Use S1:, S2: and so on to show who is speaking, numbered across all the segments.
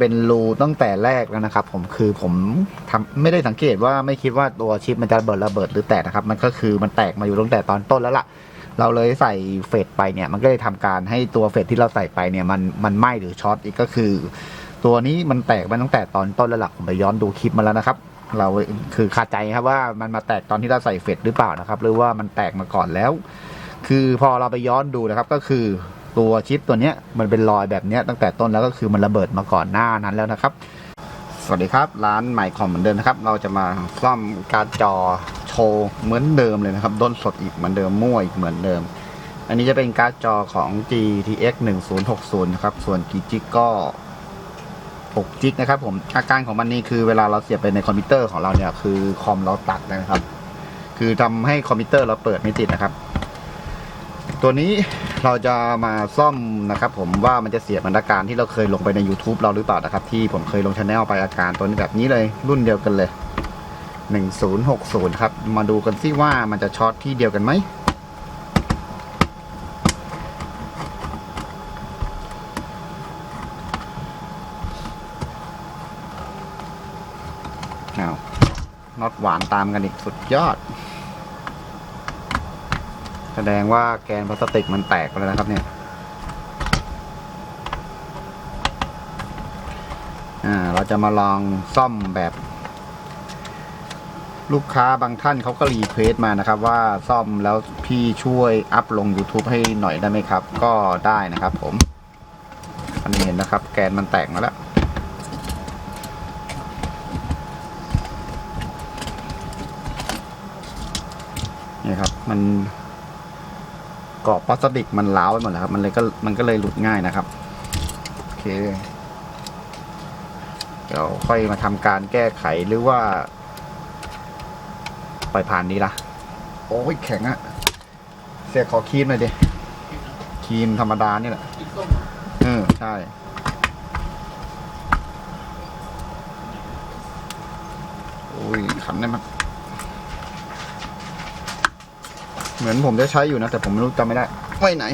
S1: เป็นรูตั้งแต่แรกแล้วนะครับ ผมคือผมทำไม่ได้สังเกตว่าไม่คิดว่าตัวชิปมันจะระเบิดระเบิดหรือแตกนะครับ มันก็คือมันแตกมาอยู่ตั้งแต่ตอนต้นแล้วล่ะ เราเลยใส่เฟดไปเนี่ย มันก็เลยทำการให้ตัวเฟดที่เราใส่ไปเนี่ยมันมันไหม้หรือช็อตอีกก็คือ ตัวนี้มันแตกมาตั้งแต่ตอนต้นแล้วล่ะผมไปย้อนดูคลิปมาแล้วนะครับ เราคือคาใจครับว่ามันมาแตกตอนที่เราใส่เฟดหรือเปล่านะครับ หรือว่ามันแตกมาก่อนแล้ว คือพอเราไปย้อนดูนะครับก็คือ ตัวชิปตัวเนี้ยมันเป็นรอยแบบเนี้ยตั้งแต่ต้นแล้วก็คือมันระเบิดมาก่อนหน้านั้นแล้วนะครับ สวัสดีครับ ร้านใหม่คอมเหมือนเดิมนะครับ เราจะมาซ่อมการจอโชว์เหมือนเดิมเลยนะครับด้นสดอีกเหมือนเดิมมั่วอีกเหมือนเดิม อันนี้จะเป็นการ์ดจอของ GTX 1060นะครับส่วนกี่จิกก็6จิกนะครับผมอาการของมันนี่คือเวลาเราเสียบไปในคอมพิวเตอร์ของเราเนี่ยคือคอมเราตัดนะครับ คือทำให้คอมพิวเตอร์เราเปิดไม่ติดนะครับ ตัวนี้เราจะมาซ่อมนะครับ ผมว่ามันจะเสียเหมือนอาการที่เราเคยลงไปใน YouTube เราหรือเปล่านะครับ ที่ผมเคยลงช anel ไปอาการตัวนี้แบบนี้เลยรุ่นเดียวกันเลย 1060 ครับ มาดูกันซิว่ามันจะช็อตที่เดียวกันไหมอ้าน็อตหวานตามกันอีกสุดยอด แสดงว่าแกนพลาสติกมันแตกไปแล้วนะครับเนี่ยอ่าเราจะมาลองซ่อมแบบ ลูกค้าบางท่านเขาก็รีเควสมานะครับ ว่าซ่อมแล้วพี่ช่วยอัพลง YouTube ให้หน่อยได้ไหมครับ ก็ได้นะครับผม อันนี้เห็นนะครับ แกนมันแตกมาแล้วนี่ครับ มัน กรอบพลาสติกมันล้าวไปหมดแล้วครับ มันเลยก็มันก็เลยหลุดง่ายนะครับ โอเค เดี๋ยวค่อยมาทำการแก้ไขหรือว่า ปล่อยผ่านนี้ละโอ้ยแข็งอะเสียขอครีมหน่อยดิครีมธรรมดานี่แหละเออใช่โอ้ยขันได้มั้ย เหมือนผมจะใช้อยู่นะ แต่ผมไม่รู้จำไม่ได้ไว้ไหน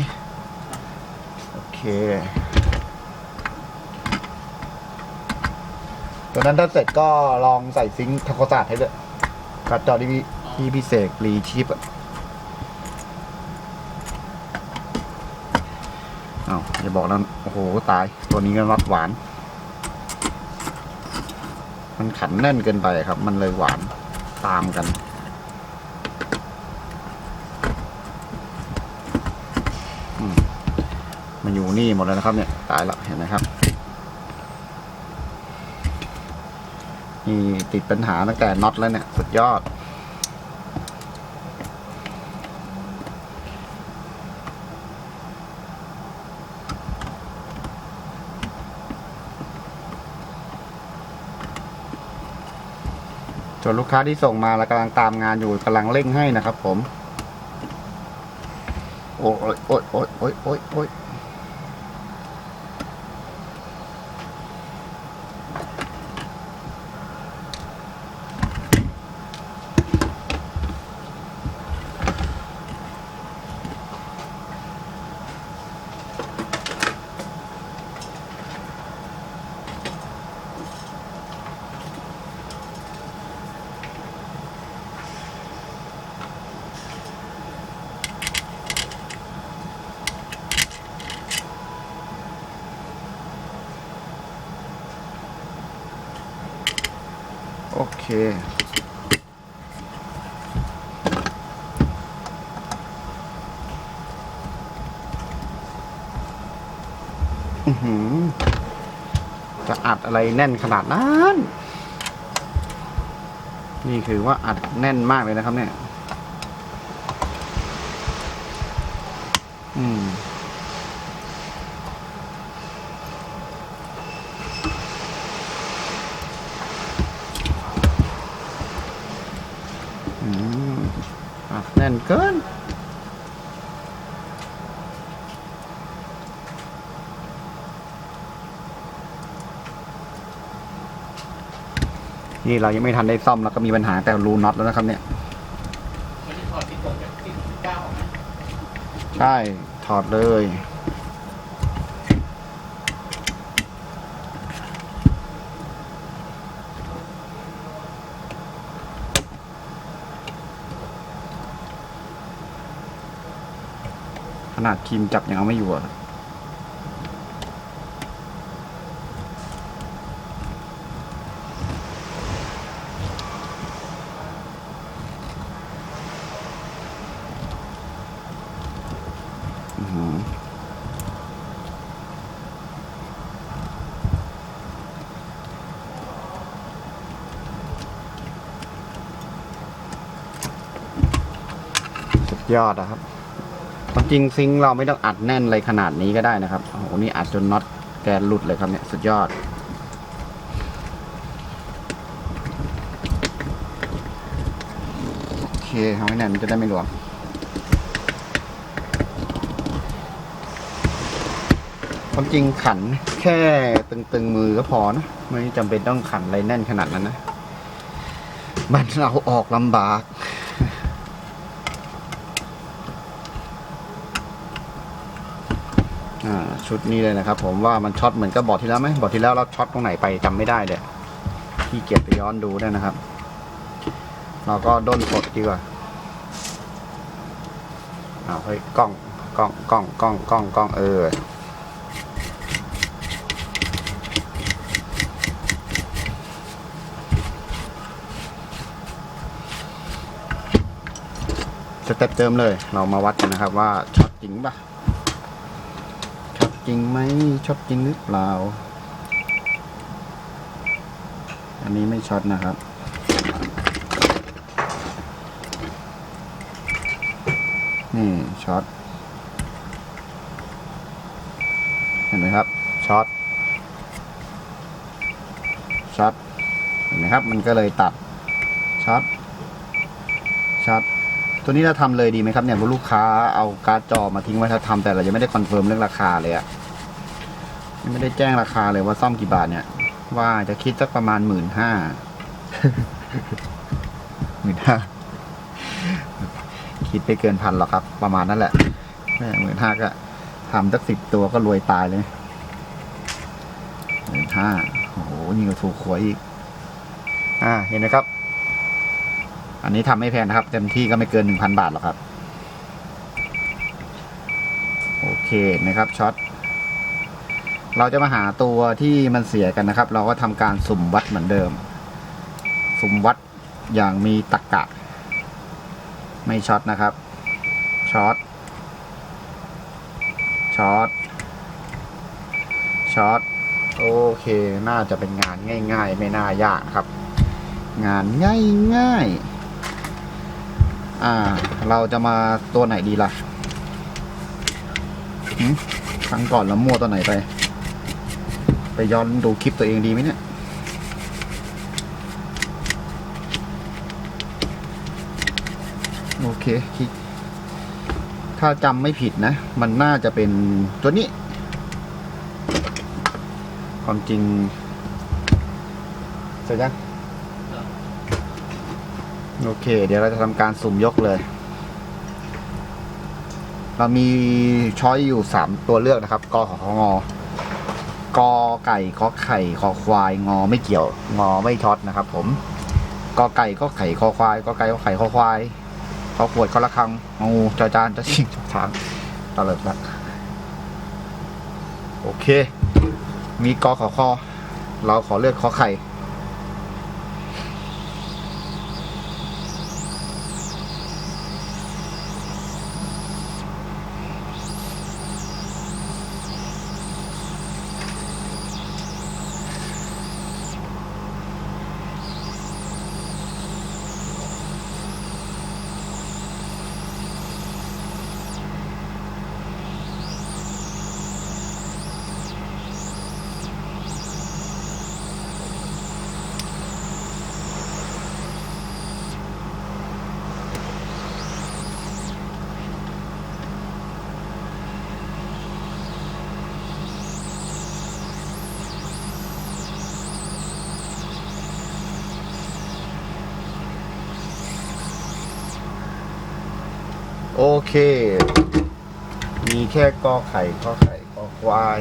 S1: โอเคตัวนั้นถ้าเสร็จก็ลองใส่ซิงค์ทำความสะอาดให้ด้วยการ์ดจอที่พี่ที่พี่เสกรีชิปอะอ้าวอย่าบอกนะโอ้โห ตาย ตัวนี้ก็น็อตหวาน มันขันแน่นเกินไปครับ มันเลยหวานตามกัน มันอยู่นี่หมดแล้วนะครับเนี่ยตายล้วเห็นไหมครับนี่ติดปัญหาตั้งแต่น็อตแล้วเนี่ยสุดยอดส่วนลูกค้าที่ส่งมาแล้วกำลังตามงานอยู่กำลังเร่งให้นะครับผม โอ้ยโอ้ยโอ้ยโอ้ยโอ้ย เคอือหือจะอัดอะไรแน่นขนาดนั้น นี่คือว่าอัดแน่นมากเลยนะครับเนี่ย อืมี่เรายังไม่ทันได้ซ่อมแล้วก็มีปัญหาแต่รูน็อตแล้วนะครับเนี่ยใช่ ถอดเลย ขนาดทีมจับยังเอาไม่อยู่อะ ยอดนะครับความจริงซิงเราไม่ต้องอัดแน่นอะไรขนาดนี้ก็ได้นะครับโอ้โหนี่อัดจนน็อตแกนหลุดเลยครับเนี่ยสุดยอด โอเคทำให้แน่นมันจะได้ไม่หลวมความจริงขันแค่ตึงๆมือก็พอนะไม่จำเป็นต้องขันอะไรแน่นขนาดนั้นนะมันเอาออกลำบาก อ่า ชุดนี้เลยนะครับ ผมว่ามันช็อตเหมือนกับบอร์ดที่แล้วไหมบอร์ดที่แล้วเราช็อตตรงไหนไปจำไม่ได้เลยที่เก็บไปย้อนดูได้นะครับ เราก็ด้นสดดีกว่าอ้าวเฮ้ยกล้องกล้องกล้องกล้องกล้องกล้องเออสเต็ปเติมเลย เรามาวัดกันนะครับว่าช็อตจริงปะ จริงไหมช็อตจริงหรือเปล่า อันนี้ไม่ช็อตนะครับ นี่ช็อต เห็นไหมครับช็อตช็อตเห็นไหมครับ มันก็เลยตัดช็อตช็อต ตัวนี้เราทำเลยดีไหมครับเนี่ยลูกค้าเอาการ์ดจอมาทิ้งไว้ถ้าทำแต่เรายังไม่ได้คอนเฟิร์มเรื่องราคาเลยอะยไม่ได้แจ้งราคาเลยว่าซ่อมกี่บาทเนี่ย ว่าจะคิดสักประมาณหมื่นห้าหมื่นห้าคิดไปเกินพันหรอกครับ ประมาณนั้นแหละแม่หมื่นห้าก็ทำสักสิบตัวก็รวยตายเลยหมื่นห้าโอ้โหนี่ก็ถูกหวยอีก อ่าเห็นไหมครับ อันนี้ทำไม่แพงนะครับ เต็มที่ก็ไม่เกินหนึ่งพันบาทหรอกครับ โอเคนะครับช็อตเราจะมาหาตัวที่มันเสียกันนะครับ เราก็ทำการสุ่มวัดเหมือนเดิม สุ่มวัดอย่างมีตรกกะ ไม่ช็อตนะครับช็อตช็อตช็อตโอเค น่าจะเป็นงานง่าย ๆ ไม่น่ายากครับ งานง่ายๆ อ่า เราจะมาตัวไหนดีล่ะครั้งก่อนเรามั่วตัวไหนไป ไปย้อนดูคลิปตัวเองดีไหมเนี่ยโอเคคลิกถ้าจำไม่ผิดนะ มันน่าจะเป็นตัวนี้ ความจริงเสร็จยัง โอเค เดี๋ยวเราจะทำการสุ่มยกเลย เรามีช้อยอยู่สามตัวเลือกนะครับ กอขอของอกอไก่ขอไข่ขอควาย งอไม่เกี่ยว งอไม่ช็อตนะครับ ผม กอไก่ก็ไข่คอควาย กอไก่ก็ไข่คอควายขอขวดขอระฆังงูจอจานจะชิงจอช้างตลอดละโอเค มีกอขอคอเราขอเลือกขอไข่ อเค มีแค่กอไข่ข้อไข่กอควาย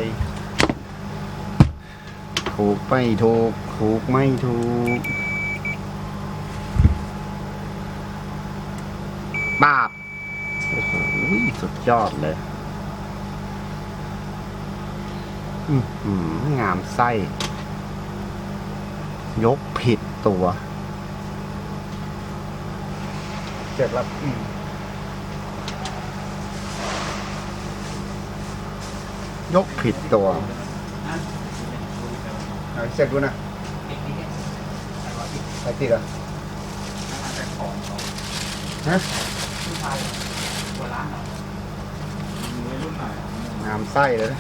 S1: ถูกไม่ถูก ถูกไม่ถูกบาปอุ้ยสุดยอดเลยงามไส้ ยกผิดตัว
S2: เจ็บแล้ว
S1: ยกผิดตัว
S2: เอาเช็คดูนะ
S3: เด็กนี่เนี่ยแต่ว่าที่
S2: ใครติดอะ
S3: ร้านแต่ของเขา
S2: ฮะ
S3: ผู้ชายตัวร้านเหน
S1: งามไส้เลยนะ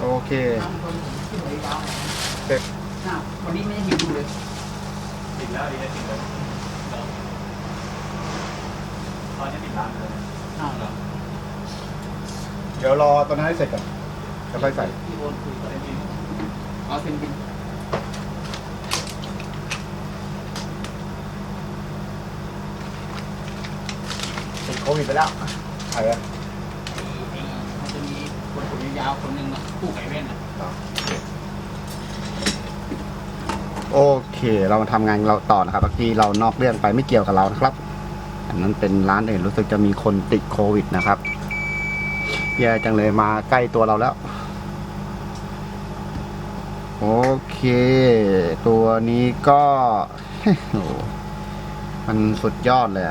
S1: โอเค
S3: ทำคนที่หัวยาว
S2: เจ็บ
S3: หน้าวันนี้ไม่ได้หิวเลย
S4: ติดแล้วดีได้ติดแล้วตอนนี้ติดร้านเลย
S3: น้าเหรอ
S2: ดี๋ยวรอตัวนั้นให้เสร็จก่อนจะค่อยใส่
S3: ที่โอนคุยกับไอ้บินเอาเซ็นบิน
S2: ติดโควิดไปแล้วใครอะ
S3: ไอ้ไอ้มันจะมีคนผมยาวๆคนหนึ่งอะคู่ไก่เว่นอะ
S1: โอเค เรามาทำงานเราต่อนะครับเมื่อกี้เรานอกเรื่องไปไม่เกี่ยวกับเรานะครับ อันนั้นเป็นร้านอื่นรู้สึกจะมีคนติดโควิดนะครับ แย่จังเลยมาใกล้ตัวเราแล้ว โอเค ตัวนี้ก็โอ้โหมันสุดยอดเลย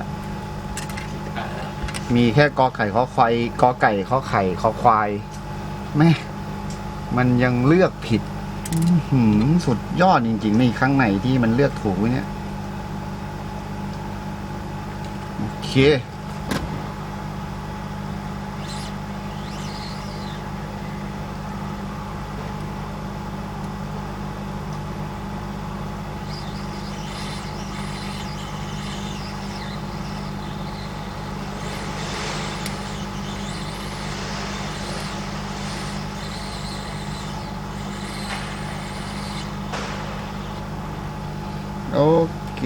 S1: มีแค่กอไข่ข้อควายกอไก่ข้อไข่ข้อควายแม่มันยังเลือกผิดสุดยอดจริงๆ ไม่มีครั้งไหนที่มันเลือกถูกเนี่ย โอเค โอเค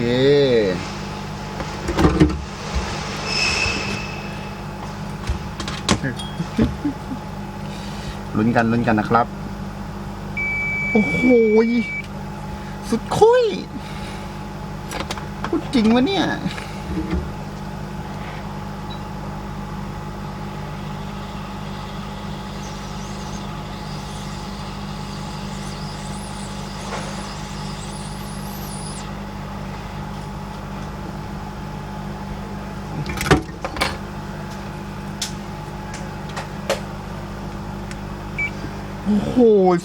S1: ลุ้น กันลุ้นกันนะครับ โอ้โหสุดคุยพูดจริงวะเนี่ย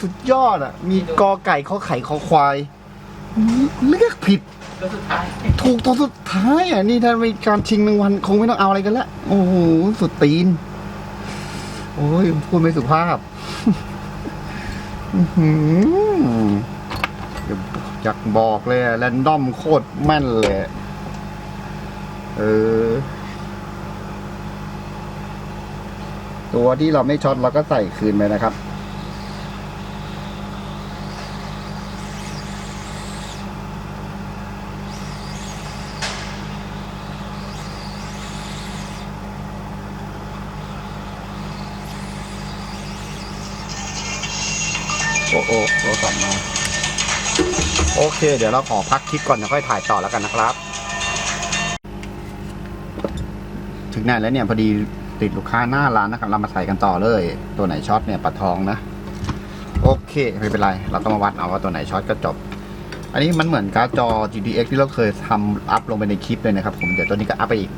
S1: สุดยอดอะ มีกอไก่ข้อไข่ข้อควายเลือกผิด
S3: แล้วสุดท้าย
S1: ถูกตอนสุดท้ายอะนี่ถ้ามีการชิงรางวัลคงไม่ต้องเอาอะไรกันละโอ้โหสุดตีน โอ้ยพูดไม่สุภาพอื้อหือเดี๋ยวอยากบอกเลยแรนดอมโคตรแม่นเลย เออ ตัวที่เราไม่ช็อตเราก็ใส่คืนไปนะครับ โอ้โอ้โทรศัพท์มา โอเค เดี๋ยวเราขอพักคลิปก่อนแล้วค่อยถ่ายต่อแล้วกันนะครับ ถึงไหนแล้วเนี่ยพอดีติดลูกค้าหน้าร้านนะครับ เรามาใส่กันต่อเลย ตัวไหนช็อตเนี่ยปลาทองนะ โอเคไม่เป็นไร เราต้องมาวัดเอาว่าตัวไหนช็อตก็จบ อันนี้มันเหมือนการ์ดจอ GTX ที่เราเคยทำอัพลงไปในคลิปเลยนะครับผมเดี๋ยวตัวนี้ก็อัพไปอีก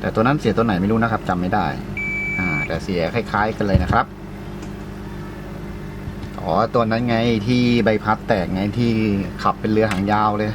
S1: แต่ตัวนั้นเสียตัวไหนไม่รู้นะครับจำไม่ได้ อ่า แต่เสียคล้าย ๆ กันเลยนะครับ อ๋อตัวนั้นไงที่ใบพัดแตกไงที่ขับเป็นเรือหางยาวเลย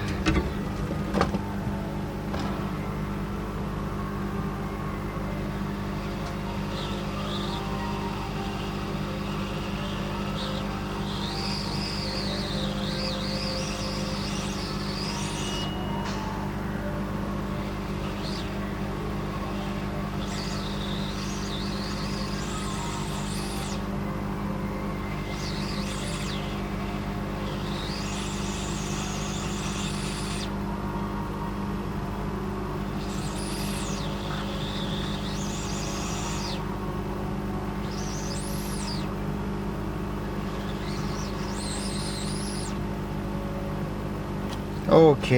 S1: โอเค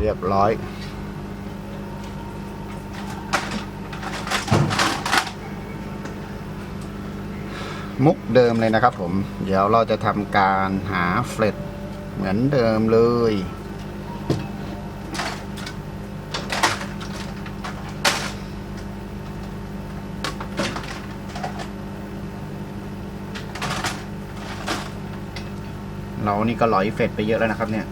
S1: เรียบร้อย มุกเดิมเลยนะครับผม เดี๋ยวเราจะทำการหาเฟลตเหมือนเดิมเลยเรานี่ก็หลอยเฟลตไปเยอะแล้วนะครับเนี่ย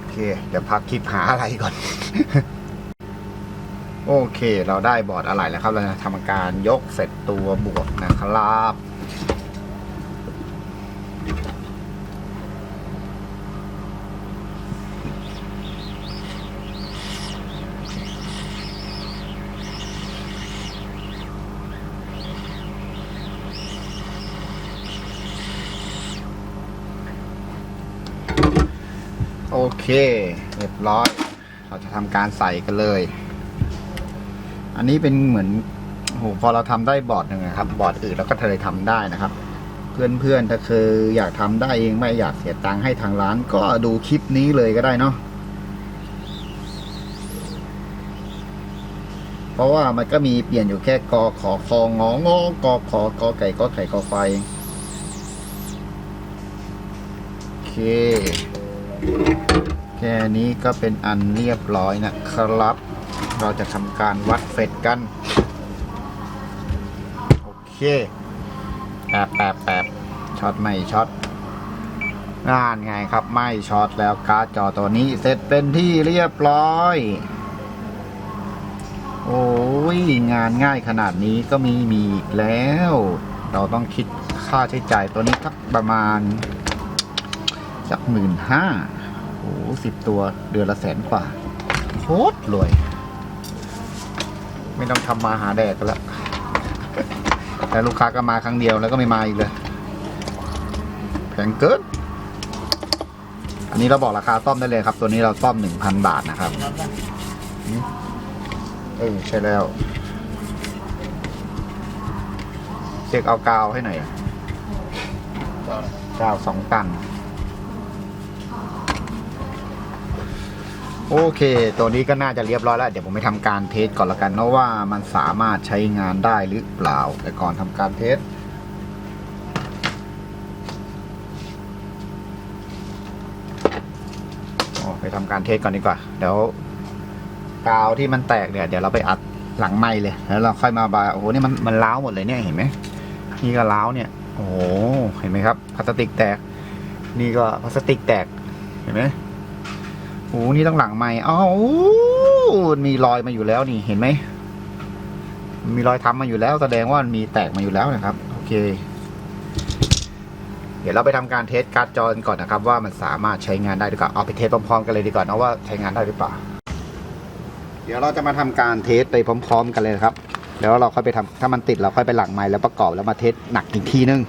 S1: โอเค เดี๋ยว พักคลิปหาอะไรก่อน โอเค เราได้บอร์ดอะไรแล้วครับ เราจะทำการยกเสร็จตัวบวกนะครับโอเค เรียบร้อย เราจะทำการใส่กันเลย อันนี้เป็นเหมือนโอ้โหพอเราทำได้บอร์ดหนึ่งนะครับ บอร์ดอื่นเราก็เคยทำได้นะครับ เพื่อนๆถ้าเคยอยากทำได้เองไม่อยากเสียตังค์ให้ทางร้าน ก็ดูคลิปนี้เลยก็ได้เนาะเพราะว่ามันก็มีเปลี่ยนอยู่แค่กอขอคองงองอกอขอกอไก่กอไข่กอไฟโอเค ค่นี้ก็เป็นอันเรียบร้อยนะครับ เราจะทำการวัดเฟดกัน โอเคแปบแปบแปบช็อตไม่ช็อตงานไงครับไม่ช็อตแล้วการ์ดจอตัวนี้เสร็จเป็นที่เรียบร้อย โอ้ยงานง่ายขนาดนี้ก็มีมีอีกแล้ว เราต้องคิดค่าใช้จ่ายตัวนี้สักประมาณสักหมื่นห้า อ้สิบตัวเดือนละแสนกว่าโคตรรวย ไม่ต้องทำมาหาแดกกันแล้วแต่ลูกค้าก็มาครั้งเดียวแล้วก็ไม่มาอีกเลย แพงเกิน อันนี้เราบอกราคาซ่อมได้เลยครับ ตัวนี้เราซ่อมหนึ่งพันบาทนะครับเออใช่แล้ว เช็คเอากาวให้หน่อยกาวสองตัน โอเค ตัวนี้ก็น่าจะเรียบร้อยแล้ว เดี๋ยวผมไปทำการเทสก่อนละกันเนาะว่ามันสามารถใช้งานได้หรือเปล่า แต่ก่อนทำการเทสไปทำการเทสก่อนดีกว่า เดี๋ยวกาวที่มันแตกเนี่ย เดี๋ยวเราไปอัดหลังไม้เลย แล้วเราค่อยมาบาโอ้โหนี่มันมันล้าวหมดเลยเนี่ยเห็นไหมนี่ก็ล้าวเนี่ย โอ้โหเห็นไหมครับพลาสติกแตก นี่ก็พลาสติกแตกเห็นไหม อ้โหนี่ต้องหลังใหม่อ้าวมีรอยมาอยู่แล้วนี่เห็นไหมมีรอยทำมาอยู่แล้วแสดงว่ามันมีแตกมาอยู่แล้วนะครับ โอเค เดี๋ยวเราไปทำการเทสการ์ดจอกันก่อนนะครับ ว่ามันสามารถใช้งานได้หรือเปล่าเอาไปเทสพร้อมๆกันเลยดีกว่านะว่าใช้งานได้หรือเปล่า เดี๋ยวเราจะมาทำการเทสไปพร้อม ๆ กันเลยครับเดี๋ยวเราค่อยไปทำถ้ามันติดเราค่อยไปหลังไม้แล้วประกอบแล้วมาเทสหนักอีกทีนึง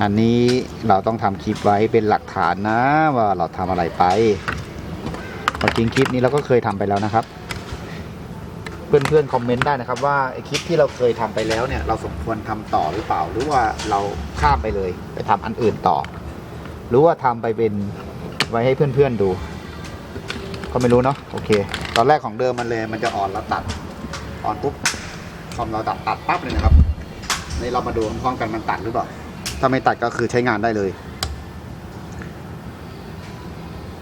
S1: อันนี้เราต้องทำคลิปไว้เป็นหลักฐานนะว่าเราทำอะไรไปควาจริงคลิปนี้เราก็เคยทำไปแล้วนะครับ เพื่อนๆคอมเมนต์ได้นะครับ ว่าไอคลิปที่เราเคยทำไปแล้วเนี่ย เราสมควรทำต่อหรือเปล่า หรือว่าเราข้ามไปเลย ไปทำอันอื่นต่อ หรือว่าทำไปเป็นไว้ให้เพื่อนๆดู ก็ไม่รู้เนาะโอเค ตอนแรกของเดิมมันเลยมันจะอ่อนแล้วตัดอ่อนปุ๊บคอมเราตัดตัดปั๊บเลยนะครับนี่เรามาดูพร้อมกันมันตัดหรือเปล่า ถ้าไม่ตัดก็คือใช้งานได้เลย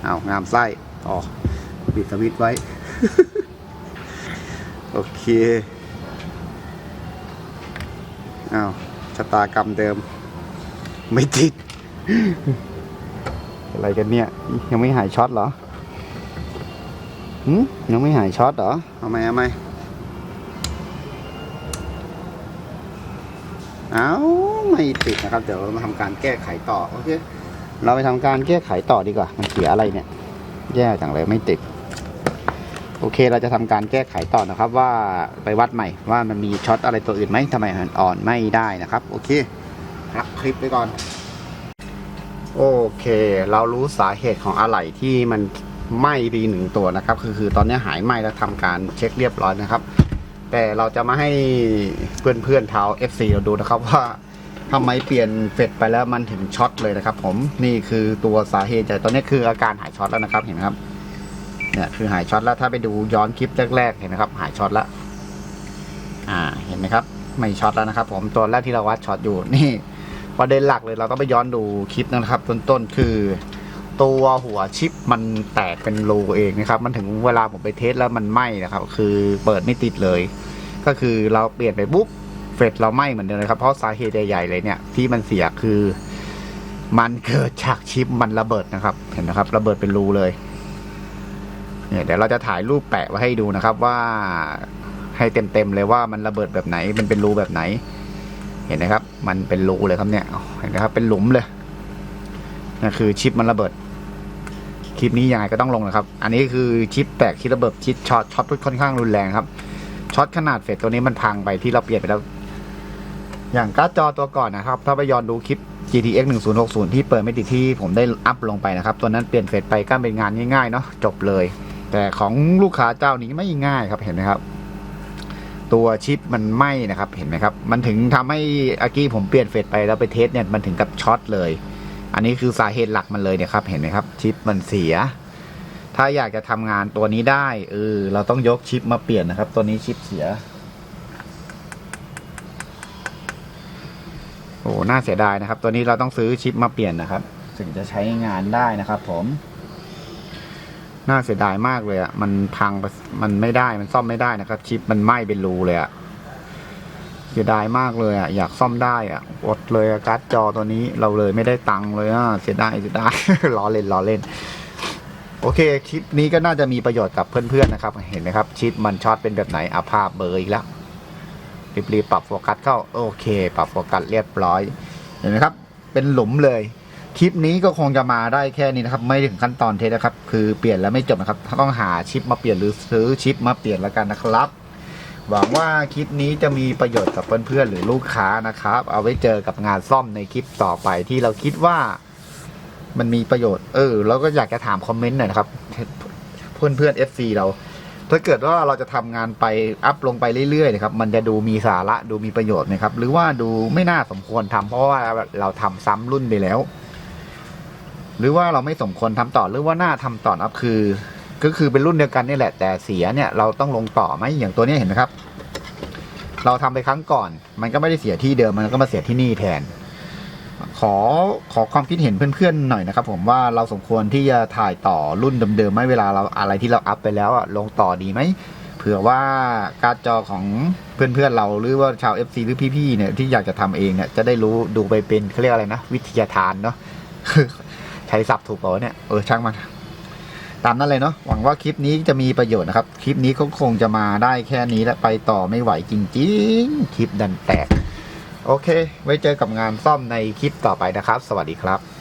S1: เอางามไส้อ๋อปิดสวิตไว้ โอเคเอาชะตากรรมเดิม ไม่ติด อะไรกันเนี่ย ยังไม่หายช็อตเหรอหืมยังไม่หายช็อตเหรอเอาไหมเอาไหมเอา ไม่ติดนะครับ เดี๋ยวเรามาทำการแก้ไขต่อ โอเค เราไปทำการแก้ไขต่อดีกว่า มันเสียอะไรเนี่ย แย่จังเลยไม่ติด โอเค เราจะทำการแก้ไขต่อนะครับว่าไปวัดใหม่ว่ามันมีช็อตอะไรตัวอื่นไหมทำไมมันอ่อนไม่ได้นะครับ โอเคพักคลิปไปก่อน โอเค เรารู้สาเหตุของอะไหล่ที่มันไหม้ดีหนึ่งตัวนะครับ คือคือตอนนี้หายไหม้แล้วทำการเช็คเรียบร้อยนะครับแต่เราจะมาให้เพื่อนเพื่อนๆเท้า FC เราดูนะครับว่า ทำไมเปลี่ยนเฟดไปแล้วมันถึงช็อตเลยนะครับ ผมนี่คือตัวสาเหตุจากตอนนี้คืออาการหายช็อตแล้วนะครับเห็นไหมครับเนี่ยคือหายช็อตแล้วถ้าไปดูย้อนคลิปแรกๆเห็นไหมครับหายช็อตแล้วอ่าเห็นไหมครับ ไม่ช็อตแล้วนะครับ ผมตัวแรกที่เราวัดช็อตอยู่นี่ประเด็นหลักเลยเราต้องไปย้อนดูคลิปนะครับต้นๆคือ ตัวหัวชิปมันแตกเป็นรูเองนะครับ มันถึงเวลาผมไปเทสแล้วมันไหม้นะครับ คือเปิดไม่ติดเลย ก็คือเราเปลี่ยนไปปุ๊บ ฟดเราไหม้เหมือนเดิมเลยครับ เพราะสาเหตุใหญ่ๆเลยเนี่ยที่มันเสียคือ มันเกิดจากชิปมันระเบิดนะครับ เห็นนะครับ ระเบิดเป็นรูเลยเนี่ยเดี๋ยวเราจะถ่ายรูปแปะไว้ให้ดูนะครับว่าให้เต็มๆเลยว่ามันระเบิดแบบไหน มันเป็นรูแบบไหน เห็นไหมครับ มันเป็นรูเลยครับเนี่ยเห็นไหมครับเป็นหลุมเลยนั่นคือชิปมันระเบิดคลิปนี้ยังไงก็ต้องลงนะครับ อันนี้คือชิปแตกชิประเบิดชิปช็อตช็อตค่อนข้างรุนแรงครับ ช็อตขนาดเฟสตัวนี้มันพังไปที่เราเปลี่ยนไปแล้ว อย่างการ์ดจอตัวก่อนนะครับ ถ้าไปย้อนดูคลิป GTX 1060 ที่เปิดไม่ติดที่ผมได้อัพลงไปนะครับ ตัวนั้นเปลี่ยนเฟสไปก็เป็นงานง่ายๆเนาะจบเลย แต่ของลูกค้าเจ้านี้ไม่ง่ายครับเห็นไหมครับ ตัวชิปมันไหม้นะครับเห็นไหมครับ มันถึงทำให้อากี้ผมเปลี่ยนเฟสไปแล้วไปเทสเนี่ยมันถึงกับช็อตเลย อันนี้คือสาเหตุหลักมันเลยเนี่ยครับเห็นไหมครับชิปมันเสีย ถ้าอยากจะทำงานตัวนี้ได้เออเราต้องยกชิปมาเปลี่ยนนะครับ ตัวนี้ชิปเสีย โอ้น่าเสียดายนะครับ ตัวนี้เราต้องซื้อชิปมาเปลี่ยนนะครับ ถึงจะใช้งานได้นะครับผม น่าเสียดายมากเลยอะ่ะ มันพังมันไม่ได้มันซ่อมไม่ได้นะครับ ชิปมันไหม้เป็นรูเลยอะ่ะเสียดายมากเลยอะ่ะอยากซ่อมได้อะ่ะอดเลยอะการ์ดจอตัวนี้เราเลยไม่ได้ตังค์เลยอะเสียดายเสียดายล้อเล่นล้อเล่น โอเคคลิปนี้ก็น่าจะมีประโยชน์กับเพื่อนๆนะครับ เห็นไหมครับ ชิปมันช็อตเป็นแบบไหนอาภาพเบอร์อีกแล้ว รีบๆปรับโฟกัสเข้าโอเค ปรับโฟกัสเรียบร้อยเห็นไหมครับ เป็นหลุมเลยคลิปนี้ก็คงจะมาได้แค่นี้นะครับ ไม่ถึงขั้นตอนเทสนะครับ คือเปลี่ยนแล้วไม่จบนะครับต้องหาชิปมาเปลี่ยนหรือซื้อชิปมาเปลี่ยนแล้วกันนะครับ หวังว่าคลิปนี้จะมีประโยชน์กับเพื่อนๆหรือลูกค้านะครับ เอาไว้เจอกับงานซ่อมในคลิปต่อไปที่เราคิดว่ามันมีประโยชน์ เออเราก็อยากจะถามคอมเมนต์หน่อยนะครับ เพื่อนๆ FC เรา ถ้าเกิดว่าเราจะทำงานไปอัพลงไปเรื่อยๆนะครับมันจะดูมีสาระดูมีประโยชน์ไหมครับ หรือว่าดูไม่น่าสมควรทำเพราะว่าเราทำซ้ำรุ่นไปแล้ว หรือว่าเราไม่สมควรทำต่อหรือว่าน่าทำต่อนะครับคือ ก็คือเป็นรุ่นเดียวกันนี่แหละ แต่เสียเนี่ยเราต้องลงต่อไหมอย่างตัวนี้เห็นไหมครับ เราทำไปครั้งก่อน มันก็ไม่ได้เสียที่เดิมมันก็มาเสียที่นี่แทน ขอขอความคิดเห็นเพื่อนๆหน่อยนะครับ ผมว่าเราสมควรที่จะถ่ายต่อรุ่นเดิมๆไหมเวลาเราอะไรที่เราอัพไปแล้วอะลงต่อดีไหมเผื่อว่าการจอของเพื่อนๆเราหรือว่าชาว FC หรือพี่ๆเนี่ยที่อยากจะทำเองเนี่ยจะได้รู้ดูไปเป็นเขาเรียกอะไรนะ วิทยาทานเนาะใช้ศัพท์ถูกเปล่าวะเนี่ยเออช่างมันตามนั้นเลยเนาะหวังว่าคลิปนี้จะมีประโยชน์นะครับ คลิปนี้ก็คงจะมาได้แค่นี้และไปต่อไม่ไหวจริง ๆ คลิปดันแตก โอเค ไว้เจอกับงานซ่อมในคลิปต่อไปนะครับ สวัสดีครับ